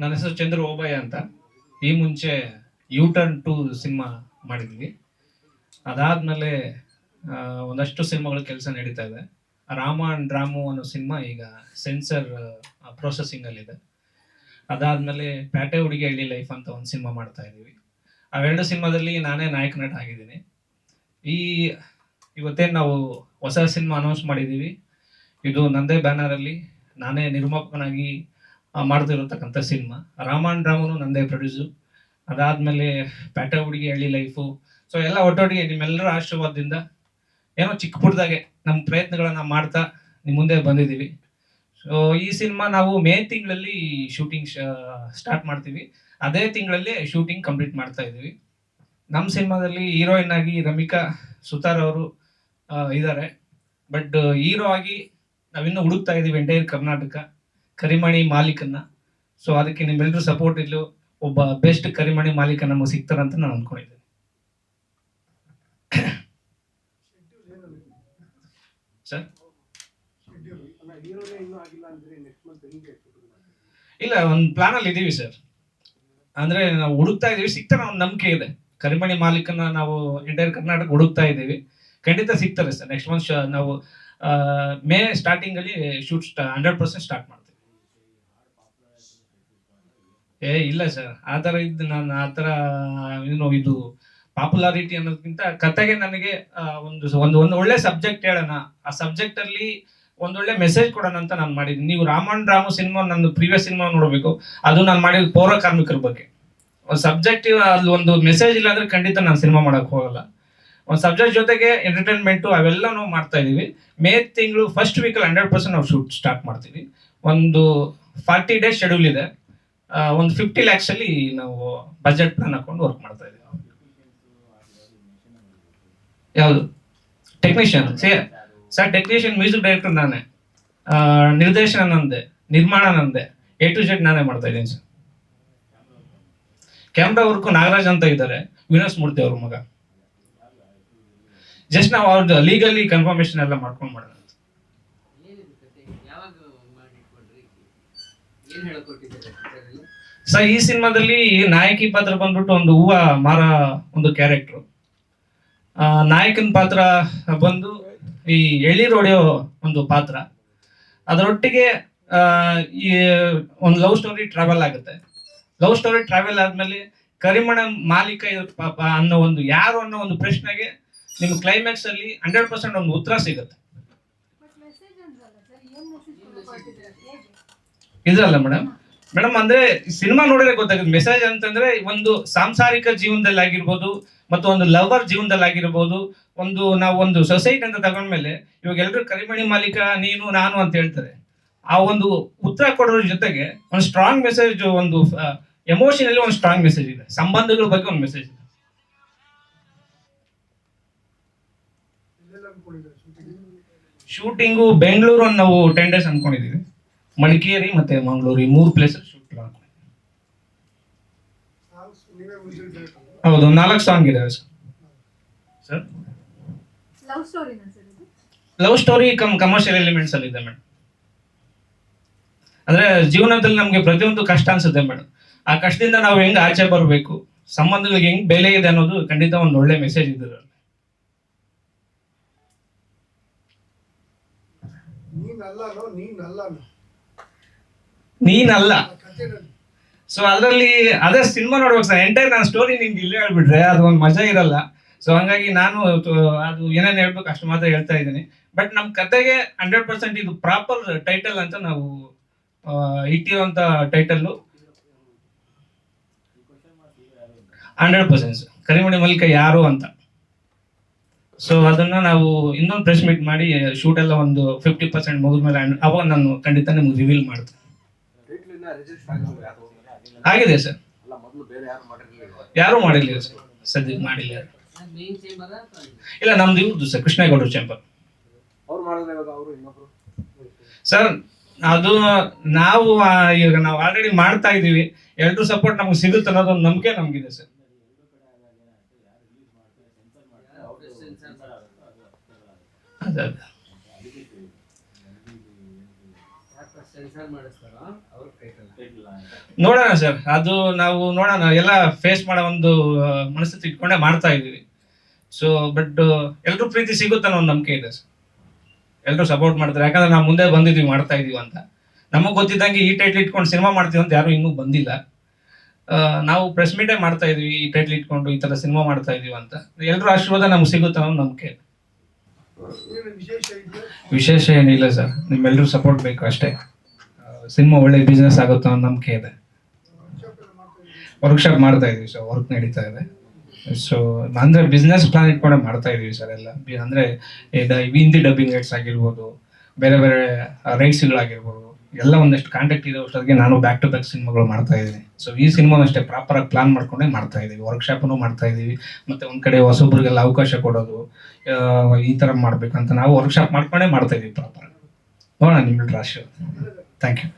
ನನ್ನ ಹೆಸರು ಚಂದ್ರ ಓಬಯ್ಯ ಅಂತ. ಈ ಮುಂಚೆ ಯು ಟರ್ನ್ ಟು ಸಿನಿಮಾ ಮಾಡಿದ್ವಿ. ಅದಾದ್ಮೇಲೆ ಒಂದಷ್ಟು ಸಿನಿಮಾಗಳ ಕೆಲಸ ನಡೀತಾ ಇದೆ. ರಾಮ ಅಂಡ್ ರಾಮು ಅನ್ನೋ ಸಿನಿಮಾ ಈಗ ಸೆನ್ಸರ್ ಪ್ರೊಸೆಸಿಂಗ್ ಅಲ್ಲಿದೆ. ಅದಾದ್ಮೇಲೆ ಪ್ಯಾಟೆ ಹುಡುಗಿ ಹಳ್ಳಿ ಲೈಫ್ ಅಂತ ಒಂದು ಸಿನಿಮಾ ಮಾಡ್ತಾ ಇದೀವಿ ಅವೆರಡು ಸಿನಿಮಾದಲ್ಲಿ ನಾನೇ ನಾಯಕ ನಟ ಆಗಿದ್ದೀನಿ. ಈ, ಇವತ್ತೇನು ನಾವು ಹೊಸ ಸಿನಿಮಾ ಅನೌನ್ಸ್ ಮಾಡಿದ್ದೀವಿ. ಇದು ನಂದೇ ಬ್ಯಾನರಲ್ಲಿ ನಾನೇ ನಿರ್ಮಾಪಕನಾಗಿ ಮಾಡ್ತಿರತಕ್ಕಂಥ ಸಿನಿಮಾ. ರಾಮನ್ ರಾಮನು ನಂದೇ ಪ್ರೊಡ್ಯೂಸು ಅದಾದಮೇಲೆ ಪ್ಯಾಟ ಹುಡುಗಿ, ಹಳ್ಳಿ ಲೈಫು ಸೊ ಎಲ್ಲ ಒಟ್ಟೊಟ್ಟಿಗೆ ನಿಮ್ಮೆಲ್ಲರ ಆಶೀರ್ವಾದದಿಂದ ಏನೋ ಚಿಕ್ಕ ನಮ್ಮ ಪ್ರಯತ್ನಗಳನ್ನ ಮಾಡ್ತಾ ನಿಮ್ಮ ಮುಂದೆ ಬಂದಿದ್ದೀವಿ. ಸೊ ಈ ಸಿನಿಮಾ ನಾವು ಮೇ ತಿಂಗಳಲ್ಲಿ ಶೂಟಿಂಗ್ ಸ್ಟಾರ್ಟ್ ಮಾಡ್ತೀವಿ. ಅದೇ ತಿಂಗಳಲ್ಲಿ ಶೂಟಿಂಗ್ ಕಂಪ್ಲೀಟ್ ಮಾಡ್ತಾ ಇದ್ದೀವಿ. ನಮ್ಮ ಸಿನಿಮಾದಲ್ಲಿ ಹೀರೋಯಿನ್ ಆಗಿ ರಮಿಕಾ ಸುತಾರ್ ಅವರು ಇದ್ದಾರೆ ಬಟ್ ಹೀರೋ ಆಗಿ ನಾವಿನ್ನೂ ಹುಡುಕ್ತಾ ಇದ್ದೀವಿ ಎಂಟೈರ್ ಕರ್ನಾಟಕ. ಕರಿಮಣಿ ಮಾಲೀಕನ್ನ. ಸೊ ಅದಕ್ಕೆ ನಿಮ್ಮೆಲ್ಲರೂ ಸಪೋರ್ಟ್ ಇಲ್ಲೂ ಒಬ್ಬ ಬೆಸ್ಟ್ ಕರಿಮಣಿ ಮಾಲೀಕ ನಮಗೆ ಸಿಗ್ತಾರಂತ ನಾನು ಅಂದ್ಕೊಂಡಿದ್ದೀನಿ ಸರ್ ಇಲ್ಲ, ಒಂದು ಪ್ಲಾನ್ ಅಲ್ಲಿ ಇದೀವಿ ಸರ್ ಅಂದ್ರೆ ನಾವು ಹುಡುಕ್ತಾ ಇದೀವಿ. ಸಿಗ್ತಾರೆ ಒಂದು ನಂಬಿಕೆ ಇದೆ. ಕರಿಮಣಿ ಮಾಲೀಕನ ನಾವು ಎಂಟೈರ್ ಕರ್ನಾಟಕ ಹುಡುಕ್ತಾ ಇದ್ದೀವಿ ಖಂಡಿತ ಸಿಗ್ತಾರೆ ಸರ್ ನೆಕ್ಸ್ಟ್ ಮಂತ್ ನಾವು ಮೇ ಸ್ಟಾರ್ಟಿಂಗ್ ಅಲ್ಲಿ ಶೂಟ್ ಹಂಡ್ರೆಡ್ ಪರ್ಸೆಂಟ್ ಸ್ಟಾರ್ಟ್ ಮಾಡ್ತೀವಿ ಏ, ಇಲ್ಲ ಸರ್. ಆ ಥರ ಇದ್ದು ನಾನು ಆ ಥರ, ಏನು ಇದು ಪಾಪ್ಯುಲಾರಿಟಿ ಅನ್ನೋದಕ್ಕಿಂತ ಕತೆಗೆ ನನಗೆ ಒಂದು ಒಂದು ಒಂದು ಒಳ್ಳೆ ಸಬ್ಜೆಕ್ಟ್ ಹೇಳೋಣ. ಆ ಸಬ್ಜೆಕ್ಟ್ ಅಲ್ಲಿ ಒಂದೊಳ್ಳೆ ಮೆಸೇಜ್ ಕೊಡೋಣ ಅಂತ ನಾನು ಮಾಡಿದ್ದೀನಿ. ನೀವು ರಾಮನ್ ರಾಮು ಸಿನಿಮಾ ನನ್ನ ಪ್ರೀವಿಯಸ್ ಸಿನಿಮಾ ನೋಡಬೇಕು. ಅದು ನಾನು ಮಾಡಿದ ಪೌರ ಕಾರ್ಮಿಕರ ಬಗ್ಗೆ. ಒಂದು ಸಬ್ಜೆಕ್ಟ್ ಅಲ್ಲಿ ಒಂದು ಮೆಸೇಜ್ ಇಲ್ಲ ಅಂದ್ರೆ ಖಂಡಿತ ನಾನು ಸಿನಿಮಾ ಮಾಡಕ್ ಹೋಗಲ್ಲ. ಒಂದು ಸಬ್ಜೆಕ್ಟ್ ಜೊತೆಗೆ ಎಂಟರ್ಟೈನ್ಮೆಂಟು ಅವೆಲ್ಲ ನಾವು ಮಾಡ್ತಾ ಇದೀವಿ ಮೇ ತಿಂಗಳು ಫಸ್ಟ್ ವೀಕಲ್ಲಿ ಹಂಡ್ರೆಡ್ ಪರ್ಸೆಂಟ್ ನಾವು ಶೂಟ್ ಸ್ಟಾರ್ಟ್ ಮಾಡ್ತೀವಿ. ಒಂದು ಫಾರ್ಟಿ ಡೇಸ್ ಶೆಡ್ಯೂಲ್ ಇದೆ. ಒಂದು ಫಿಫ್ಟಿ ಲ್ಯಾಕ್ಸ್ ಅಲ್ಲಿ ನಾವು ಬಜೆಟ್ ಪ್ಲಾನ್ ಹಾಕೊಂಡು ವರ್ಕ್ ಮಾಡ್ತಾ ಇದೀವಿ ಯಾವುದು? Technician sir technician music director ನಾನೇ. ನಿರ್ದೇಶನ ನಂದೆ, ನಿರ್ಮಾಣ ನಂದೆ. ಎ ಟು ಜೆಡ್ ನಾನೇ ಮಾಡ್ತಾ ಇದ್ದೀನಿ, ಸರ್. ಕ್ಯಾಮ್ರಾ ವರ್ಕು ನಾಗರಾಜ್ ಅಂತ ಇದ್ದಾರೆ, ವಿನೋಸ್ ಮೂರ್ತಿ ಅವ್ರ ಮಗ. ಜಸ್ಟ್ ನಾವು ಅವ್ರದ್ದು ಲೀಗಲಿ ಕನ್ಫರ್ಮೇಶನ್ ಎಲ್ಲ ಮಾಡ್ಕೊಂಡು ಮಾಡೋಣ ಸರ್ ಈ ಸಿನಿಮಾದಲ್ಲಿ ನಾಯಕಿ ಪಾತ್ರ ಬಂದ್ಬಿಟ್ಟು ಒಂದು ಹೂವ ಮಾರ ಒಂದು ಕ್ಯಾರೆಕ್ಟ್ರು. ನಾಯಕನ ಪಾತ್ರ ಬಂದು ಈ ಎಳೀರ್ ಹೊಡೆಯೋ ಒಂದು ಪಾತ್ರ. ಅದರೊಟ್ಟಿಗೆ ಈ ಒಂದು ಲವ್ ಸ್ಟೋರಿ ಟ್ರಾವೆಲ್ ಆಗುತ್ತೆ. ಲವ್ ಸ್ಟೋರಿ ಟ್ರಾವೆಲ್ ಆದ್ಮೇಲೆ ಕರಿಮಣ ಮಾಲೀಕ ಇರುತ್ತೆ ಪಾಪ ಅನ್ನೋ ಒಂದು ಯಾರು ಅನ್ನೋ ಒಂದು ಪ್ರಶ್ನೆಗೆ ನಿಮ್ಮ ಕ್ಲೈಮ್ಯಾಕ್ಸ್ ಅಲ್ಲಿ ಹಂಡ್ರೆಡ್ ಪರ್ಸೆಂಟ್ ಒಂದು ಉತ್ತರ ಸಿಗುತ್ತೆ. ಇದಲ್ಲ ಮೇಡಮ್ ಮೇಡಮ್ ಅಂದ್ರೆ ಸಿನಿಮಾ ನೋಡಿದ್ರೆ ಗೊತ್ತಾಗುತ್ತೆ. ಮೆಸೇಜ್ ಅಂತಂದ್ರೆ ಒಂದು ಸಾಂಸಾರಿಕ ಜೀವನದಲ್ಲಿ ಆಗಿರ್ಬೋದು ಮತ್ತು ಒಂದು ಲವರ್ ಜೀವನದಲ್ಲಿ ಆಗಿರ್ಬೋದು ಒಂದು ನಾವು ಒಂದು ಸೊಸೈಟಿ ಅಂತ ತಗೊಂಡ್ಮೇಲೆ ಇವಾಗ ಎಲ್ಲರೂ ಕರಿಮಣಿ ಮಾಲೀಕ, ನೀನು, ನಾನು ಅಂತ ಹೇಳ್ತಾರೆ. ಆ ಒಂದು ಉತ್ತರ ಕೊಡೋದ್ರ ಜೊತೆಗೆ ಒಂದು ಸ್ಟ್ರಾಂಗ್ ಮೆಸೇಜ್ ಒಂದು ಎಮೋಷನಲ್ಲಿ ಒಂದು ಸ್ಟ್ರಾಂಗ್ ಮೆಸೇಜ್ ಇದೆ. ಸಂಬಂಧಗಳ ಬಗ್ಗೆ ಒಂದು ಮೆಸೇಜ್ ಇದೆ. ಶೂಟಿಂಗು ಬೆಂಗಳೂರು ನಾವು ಟೆನ್ ಡೇಸ್ ಅನ್ಕೊಂಡಿದೀವಿ ಮಡಿಕೇರಿ ಮತ್ತೆ ಮಂಗಳೂರು ಈ ಮೂರು ಪ್ಲೇಸ್ ಶೂಟ್ ಹೌದು ನಾಲ್ಕು ಸಾಂಗ್ ಇದೆ ಸರ್. ಸರ್ ಲವ್ ಸ್ಟೋರಿನಾ ಸರ್ ಇದು? Love story come commercial elements ಅಲ್ಲಿ ಇದೆ ಮೇಡಮ್. ಅಂದ್ರೆ ಜೀವನದಲ್ಲಿ ನಮ್ಗೆ ಪ್ರತಿಯೊಂದು ಕಷ್ಟ ಅನ್ಸುತ್ತೆ ಮೇಡಮ್. ಆ ಕಷ್ಟದಿಂದ ನಾವು ಹೆಂಗ್ ಆಚೆ ಬರಬೇಕು ಸಂಬಂಧಗಳಿಗೆ ಹೆಂಗ್ ಬೆಲೆ ಇದೆ ಅನ್ನೋದು ಖಂಡಿತ ಒಂದು ಒಳ್ಳೆ ಮೆಸೇಜ್ ಇದೆ ನೀನಲ್ಲ ನೀನಲ್ಲ ನೀನಲ್ಲ. ಸೊ ಅದರಲ್ಲಿ ಅದೇ ಸಿನಿಮಾ ನೋಡ್ಬೇಕು ಸರ್ ಎಂಟೈರ್ ನಾನು ಸ್ಟೋರಿ ನಿಮ್ಗೆ ಇಲ್ಲೇ ಹೇಳ್ಬಿಟ್ರೆ ಅದು ಒಂದು ಮಜಾ ಇರಲ್ಲ. ಸೊ ಹಂಗಾಗಿ ನಾನು ಅದು ಏನೇನು ಹೇಳ್ಬೇಕು ಅಷ್ಟು ಮಾತ್ರ ಹೇಳ್ತಾ ಇದ್ದೀನಿ. ಬಟ್ ನಮ್ಮ ಕತೆಗೆ ಹಂಡ್ರೆಡ್ ಪರ್ಸೆಂಟ್ ಇದು ಪ್ರಾಪರ್ ಟೈಟಲ್ ಅಂತ ನಾವು ಇಟ್ಟಿರುವಂತ title hundred percent Karimani Mallika ಯಾರು ಅಂತ. ಸೊ ಅದನ್ನ ನಾವು ಇನ್ನೊಂದು ಪ್ರೆಸ್ ಮೀಟ್ ಮಾಡಿ ಶೂಟ್ ಎಲ್ಲ ಒಂದು ಫಿಫ್ಟಿ ಪರ್ಸೆಂಟ್ ಮುಗಿದ್ಮೇಲೆ ಅವಾಗ ನಾನು ಖಂಡಿತ ನಿಮ್ಗೆ ರಿವೀಲ್ ಮಾಡ್ತೀನಿ ಟೈಟ್ಲ್ ಇನ್ನ ರಿಜಿಸ್ಟರ್ ಆಗಿಲ್ಲ ಯಾರು ಆಗಿದೆ ಸರ್. ಅಲ್ಲ ಮೊದಲು ಬೇರೆ ಯಾರು ಮಾಡಿರ್ಲಿಲ್ಲ ಯಾರೂ ಮಾಡಿಲ್ಲ ಸರ್. ಸದ್ಯಕ್ಕೆ ಮಾಡಿಲ್ಲ. ಇಲ್ಲ ನಮ್ದು ಇವ್ರದ್ದು ಸರ್ ಕೃಷ್ಣೇಗೌಡರು ಚೇಂಬರ್ ಅವ್ರು ಅವರು ಇನ್ನೊಬ್ರು? ಸರ್ ಅದು ನಾವು ಈಗ ನಾವು ಆಲ್ರೆಡಿ ಮಾಡ್ತಾ ಇದೀವಿ ಎಲ್ರೂ ಸಪೋರ್ಟ್ ನಮ್ಗೆ ಸಿಗುತ್ತೆ ಅನ್ನೋದೊಂದು ನಂಬಿಕೆ ನಮ್ಗಿದೆ ಸರ್. ಅದ ಅದೇ ಸೆನ್ಸಾರ್ ಮಾಡಿಸ್ತಾರೋ ಅವ್ರ ಟೈಟಲ್ ನೋಡೋಣ ಸರ್. ಅದು ನಾವು ನೋಡೋಣ. ಎಲ್ಲ ಫೇಸ್ ಮಾಡೋ ಒಂದು ಮನಸ್ಸು ಮನಸ್ಥಿತಿ ಇಟ್ಕೊಂಡೇ ಮಾಡ್ತಾ ಇದೀವಿ ಸೊ ಬಟ್ ಎಲ್ರೂ ಪ್ರೀತಿ ಸಿಗುತ್ತೆ ಅನ್ನೋ ಒಂದು ನಂಬಿಕೆ ಇದೆ ಸರ್. ಎಲ್ಲರೂ ಸಪೋರ್ಟ್ ಮಾಡ್ತಾರೆ. ಯಾಕಂದ್ರೆ ನಾವು ಮುಂದೆ ಬಂದಿದ್ದೀವಿ ಮಾಡ್ತಾ ಇದೀವಿ ಅಂತ. ನಮಗೆ ಗೊತ್ತಿದ್ದಂಗೆ ಈ ಟೈಟ್ಲ್ ಇಟ್ಕೊಂಡು ಸಿನಿಮಾ ಮಾಡ್ತೀವಿ ಅಂತ ಯಾರು ಇನ್ನೂ ಬಂದಿಲ್ಲ. ನಾವು ಪ್ರೆಸ್ ಮೀಟೇ ಮಾಡ್ತಾ ಇದೀವಿ ಈ ಟೈಟ್ಲ್ ಇಟ್ಕೊಂಡು ಈ ತರ ಸಿನಿಮಾ ಮಾಡ್ತಾ ಇದೀವಿ ಅಂತ. ಎಲ್ಲರೂ ಆಶೀರ್ವಾದ ನಮ್ಗೆ ಸಿಗುತ್ತೆ ಅನ್ನೋ ನಂಬಿಕೆ ವಿಶೇಷ ಏನಿಲ್ಲ ಸರ್. ನಿಮ್ಮೆಲ್ಲರೂ ಸಪೋರ್ಟ್ ಬೇಕು ಅಷ್ಟೇ. ಸಿನಿಮಾ ಒಳ್ಳೆ ಬಿಸ್ನೆಸ್ ಆಗುತ್ತೆ ಅನ್ನೋ ನಂಬಿಕೆ ಇದೆ. ವರ್ಕ್ಶಾಪ್ ಮಾಡ್ತಾ ಇದೀವಿ ಸರ್ ವರ್ಕ್ ನಡೀತಾ ಇದೆ. ಸೊ ಅಂದ್ರೆ ಬಿಸ್ನೆಸ್ ಪ್ಲಾನ್ ಇಟ್ಕೊಂಡೆ ಮಾಡ್ತಾ ಇದೀವಿ ಸರ್ ಎಲ್ಲ. ಅಂದ್ರೆ ಹಿಂದಿ ಡಬ್ಬಿಂಗ್ ರೈಟ್ಸ್ ಆಗಿರ್ಬೋದು, ಬೇರೆ ಬೇರೆ ರೈಟ್ಸ್ಗಳಾಗಿರ್ಬೋದು ಎಲ್ಲ ಒಂದಷ್ಟು ಕಾಂಟ್ಯಾಕ್ಟ್ ಇದೆ ಅಷ್ಟೊತ್ತಿಗೆ ನಾನು ಬ್ಯಾಕ್ ಟು ಬ್ಯಾಕ್ ಸಿನಿಮಾಗಳು ಮಾಡ್ತಾ ಇದ್ದೀನಿ. ಸೊ ಈ ಸಿನಿಮಾ ಅಷ್ಟೇ ಪ್ರಾಪರ್ ಆಗಿ ಪ್ಲಾನ್ ಮಾಡ್ಕೊಂಡೇ ಮಾಡ್ತಾ ಇದ್ದೀವಿ. ವರ್ಕ್ಶಾಪನ್ನು ಮಾಡ್ತಾ ಇದ್ದೀವಿ. ಮತ್ತೆ ಒಂದ್ ಕಡೆ ಹೊಸೊಬ್ರಿಗೆಲ್ಲ ಅವಕಾಶ ಕೊಡೋದು ಈ ತರ ಮಾಡ್ಬೇಕಂತ ನಾವು ವರ್ಕ್ಶಾಪ್ ಮಾಡ್ಕೊಂಡೇ ಮಾಡ್ತಾ ಇದ್ದೀವಿ ಪ್ರಾಪರ್ ನೋಡೋಣ, ನಿಮ್ಗೆ ರಾಶಿ ಥ್ಯಾಂಕ್ ಯು